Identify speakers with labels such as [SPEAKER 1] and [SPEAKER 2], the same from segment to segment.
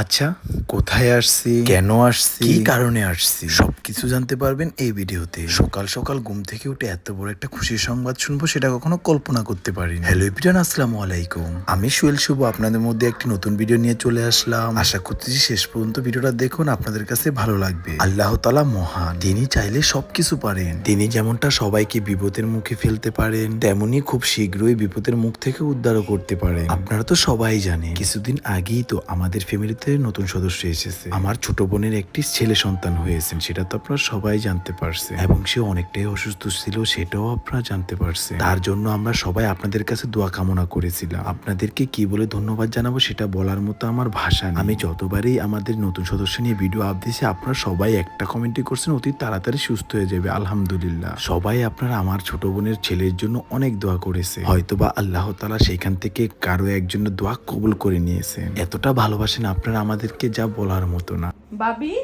[SPEAKER 1] আচ্ছা কোথায় আসছি? কেন আসছি? কি কারণে আসছি? সবকিছু জানতে পারবেন এই ভিডিওতে। সকাল সকাল ঘুম থেকে উঠে এত বড় একটা খুশির সংবাদ শুনব সেটা কখনো কল্পনা করতে পারি হ্যালো এভিডান আসসালামু আলাইকুম। আমি সুয়েল শুভ আপনাদের মধ্যে একটি নতুন ভিডিও নিয়ে চলে আসলাম। আশা করতেছি শেষ পর্যন্ত ভিডিওটা দেখুন আপনাদের কাছে ভালো লাগবে। আল্লাহ তালা মহান তিনি চাইলে সবকিছু পারেন। তিনি যেমনটা সবাইকে বিপদের মুখে ফেলতে পারেন তেমনি খুব শীঘ্রই বিপদের মুখ থেকে উদ্ধারও করতে পারেন। আপনারা তো সবাই জানেন কিছুদিন আগেই তো আমাদের ফ্যামিলিতে নতুন সদস্য এসেছে। আমার ছোট বোনের একটি ছেলে সন্তান হয়েছে, সেটা তো আপনারা সবাই জানতে পারছেন। এবং সে অনেকটাই অসুস্থ ছিল, সেটাও আপনারা জানতে পারছেন। তার জন্য আমরা সবাই আপনাদের কাছে দোয়া কামনা করেছিলাম। আপনাদেরকে কি বলে ধন্যবাদ জানাব সেটা বলার মতো আমার ভাষা আমি যতবারই আমাদের নতুন সদস্য নিয়ে ভিডিও আপ দিয়েছি, আপনারা সবাই একটা কমেন্টই করছেন, অতি তাড়াতাড়ি সুস্থ হয়ে যাবে, আলহামদুলিল্লাহ। সবাই আপনারা আমার ছোট বোনের ছেলের জন্য অনেক দোয়া করেছে হয়তোবা আল্লাহ তালা সেখান থেকে কারও একজনের দোয়া কবুল করে নিয়েছেন। এতটা ভালোবাসেন আপনারা আমাদেরকে যা বলার মতো না।
[SPEAKER 2] বাবি?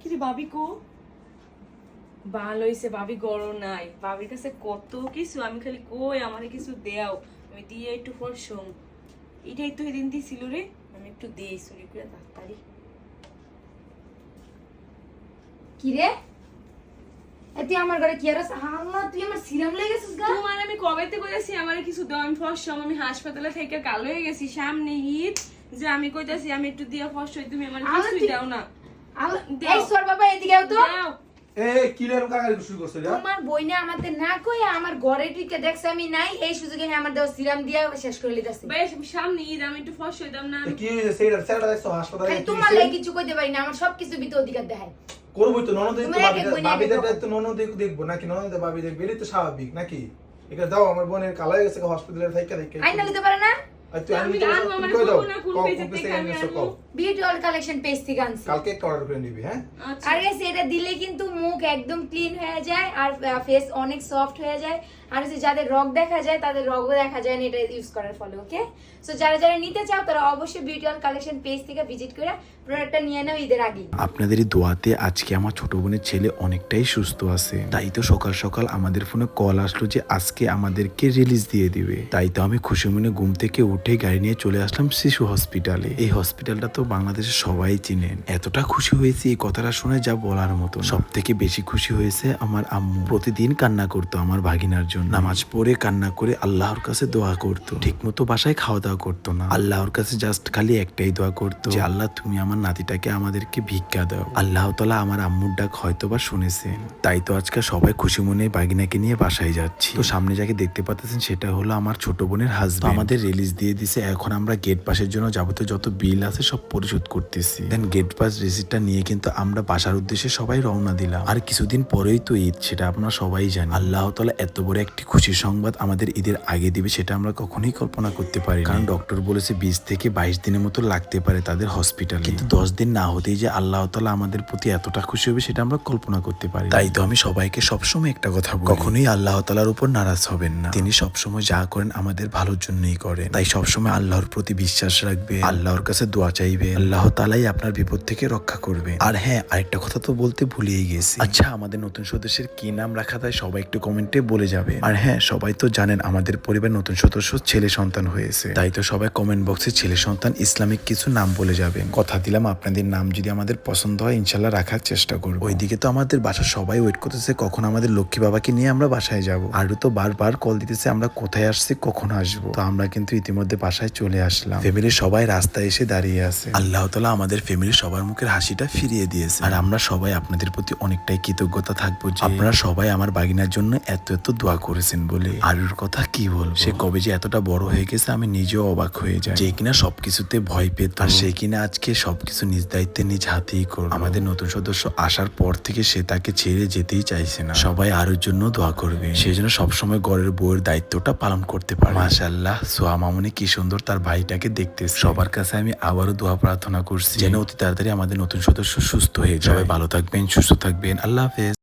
[SPEAKER 2] কি রে বাবি কো? ভালো হইছে বাবি গরম নাই। বাবির কাছে কত কিছু আমি খালি কই আমারে কিছু দেও? আমি দিয়ে একটু পর শোন এটাই তো এদিন দিছিল রে। আমি একটু দিই চুরি করে তাড়াতাড়ি।
[SPEAKER 3] কি রে এ তুই আমার ঘরে কি আর আছে? আল্লাহ তুই আমার সিরাম লেগেছিস গা।
[SPEAKER 2] তোমার আমি কবেতে কইতাছি আমারে কিছু দাও আমি ফর্স আমি হাসপাতালে থেকে কালো হয়ে গেছি সামনে ঈদ। যে আমি কইতাছি আমি একটু দিয়া ফর্স হই তুমি আমার কিছুই দাও না।
[SPEAKER 3] এই সর বাবা এদিকে আও তো।
[SPEAKER 4] কাকারি শুরু করছে
[SPEAKER 3] তোমার আমাদের না কই আমার ঘরে টিকে দেখছে আমি নাই এই সুযোগে হ্যাঁ আমার সিরাম দিয়া শেষ করে লিতাছি
[SPEAKER 2] বেশ সামনে ঈদ আমি একটু হইতাম না
[SPEAKER 4] কি সেইটা সেটা দেখছ হাসপাতালে
[SPEAKER 3] খালি তোমার? লাগে কিছু কইতে পারি না আমার সব কিছু ভিতর অধিকার দেখায়।
[SPEAKER 4] করবোই তো ননদ তো বাবিদের ননদ দেখব নাকি ননদ বাবি দেখবে? এটাই তো স্বাভাবিক নাকি? এটা দাও আমার বোনের কালো হয়ে গেছে হসপিটালে থেকে দেখে
[SPEAKER 3] আইনা লিতে পারে না?
[SPEAKER 4] আর তুই
[SPEAKER 2] আমি
[SPEAKER 4] আনবি তো
[SPEAKER 2] আনবো, আমার
[SPEAKER 4] কই দাও
[SPEAKER 2] কোন না কোন
[SPEAKER 4] কও,
[SPEAKER 2] পেজে
[SPEAKER 4] কোন পেজে
[SPEAKER 2] থেকে আমি
[SPEAKER 4] এনেছো,
[SPEAKER 2] আনবো।
[SPEAKER 4] কও।
[SPEAKER 3] বিউটি অল কালেকশন পেজ থেকে আনছি
[SPEAKER 4] কালকে একটা অর্ডার করে নিবি হ্যাঁ
[SPEAKER 2] আচ্ছা
[SPEAKER 3] আর গেছে এটা দিলে কিন্তু মুখ একদম ক্লিন হয়ে যায় আর ফেস অনেক সফট হয়ে যায় আর হচ্ছে যাদের রগ দেখা যায়, তাদের রগও দেখা যায় না, এটা ইউজ করার ফলে ওকে সো যারা যারা নিতে চাও, তারা অবশ্যই বিউটি অল কালেকশন পেজ থেকে ভিজিট করে প্রোডাক্টটা নিয়ে নাও ঈদের আগে।
[SPEAKER 1] আপনাদের দোয়াতে আজকে আমার ছোট বোনের ছেলে অনেকটাই সুস্থ আছে। তাই তো সকাল সকাল আমাদের ফোনে কল আসলো যে আজকে আমাদেরকে রিলিজ দিয়ে দিবে। তাই তো আমি খুশি মনে ঘুম থেকে উঠে গাড়ি নিয়ে চলে আসলাম শিশু হসপিটালে এই হসপিটালটা তো বাংলাদেশে সবাই চিনেন। এতটা খুশি হয়েছি এই কথাটা শুনে যা বলার মতো সব থেকে বেশি খুশি হয়েছে আমার আম্মু। প্রতিদিন কান্না করতো আমার ভাগিনার জন্য। নামাজ পড়ে, কান্না করে আল্লাহর কাছে দোয়া করতো। ঠিক মতো বাসায় খাওয়া দাওয়া করতো না। আল্লাহর কাছে জাস্ট খালি একটাই দোয়া করতো যে, আল্লাহ, তুমি আমার নাতিটাকে আমাদেরকে ভিক্ষা দাও। আল্লাহ তালা আমার আম্মুর ডাক হয়তো বা শুনেছেন। তাই তো আজকে সবাই খুশি মনে বাগিনাকে নিয়ে বাসায় যাচ্ছি। তো সামনে যাকে দেখতে পাচ্ছেন, সেটা হলো আমার ছোট বোনের হাজবেন্ড আমাদের রিলিজ দিয়ে দিছে। এখন আমরা গেট পাসের জন্য যাবতীয় যত বিল আছে, সব পরিশোধ করতেছি। দেন গেট পাস রিসিটটা নিয়ে কিন্তু আমরা বাসার উদ্দেশ্যে সবাই রওনা দিলাম। আর কিছুদিন পরেই তো ঈদ, সেটা আপনারা সবাই জানেন। আল্লাহ তালা এত বড় একটি খুশির সংবাদ আমাদের ঈদের আগে দিবে সেটা আমরা কখনোই কল্পনা করতে পারি কারণ ডক্টর বলেছে বিশ থেকে বাইশ দিনের মতো লাগতে পারে তাদের হসপিটাল কিন্তু দশ দিন না হতেই যে আল্লাহ তালা আমাদের প্রতি এতটা খুশি হবে সেটা আমরা কল্পনা করতে পারি তাই তো আমি সবাইকে সবসময় একটা কথা বলি। কখনোই আল্লাহ তালার উপর নারাজ হবেন না। তিনি সবসময় যা করেন আমাদের ভালোর জন্যই করেন। তাই সবসময় আল্লাহর প্রতি বিশ্বাস রাখবে আল্লাহর কাছে দোয়া চাইবে আল্লাহ তালাই আপনার বিপদ থেকে রক্ষা করবে। আর হ্যাঁ আরেকটা কথা তো বলতে ভুলিয়ে গেছি। আচ্ছা আমাদের নতুন সদস্যের কি নাম রাখা তাই সবাই একটু কমেন্টে বলে যাবে। আর হ্যাঁ সবাই তো জানেন আমাদের পরিবার নতুন সদস্য ছেলে সন্তান হয়েছে। তাই তো সবাই কমেন্ট বক্সে ছেলে সন্তান ইসলামিক কিছু নাম বলে যাবেন। কথা দিলাম আপনাদের নাম যদি আমাদের পছন্দ হয় ইনশাল্লাহ রাখার চেষ্টা করব। ওইদিকে তো আমাদের বাসার সবাই ওয়েট করতেছে কখন আমাদের লক্ষ্মী বাবাকে নিয়ে আমরা বাসায় যাব। আরও তো বারবার কল দিতেছে আমরা কোথায় আসছি কখন আসব? তো আমরা কিন্তু ইতিমধ্যে বাসায় চলে আসলাম। ফ্যামিলির সবাই রাস্তায় এসে দাঁড়িয়ে আছে। আল্লাহ তালা আমাদের ফ্যামিলির সবার মুখের হাসিটা ফিরিয়ে দিয়েছে। আর আমরা সবাই আপনাদের প্রতি অনেকটাই কৃতজ্ঞতা থাকব যে আপনারা সবাই আমার বাগিনার জন্য এত এত দোয়া করেছেন বলে আরুর কথা কি বলব? সে কবে যে এতটা বড় হয়ে গেছে আমি নিজেও অবাক হয়ে যাই। যে কিনা সবকিছুতে ভয় পেত। আর সে কিনা আজকে সবকিছু নিজ দায়িত্বে নিজ হাতেই করবে আমাদের নতুন সদস্য আসার পর থেকে সে তাকে ছেড়ে যেতেই চাইছে না। সবাই আরুর জন্য দোয়া করবে। সেই জন্য সবসময় ঘরের বউয়ের দায়িত্বটা পালন করতে পারে। মাশাল্লাহ সোয়া মামুনি কি সুন্দর তার ভাইটাকে দেখতে সবার কাছে আমি আবারও দোয়া প্রার্থনা করছি। যেন অতি তাড়াতাড়ি আমাদের নতুন সদস্য সুস্থ হয়ে সবাই ভালো থাকবেন সুস্থ থাকবেন। আল্লাহ হাফেজ।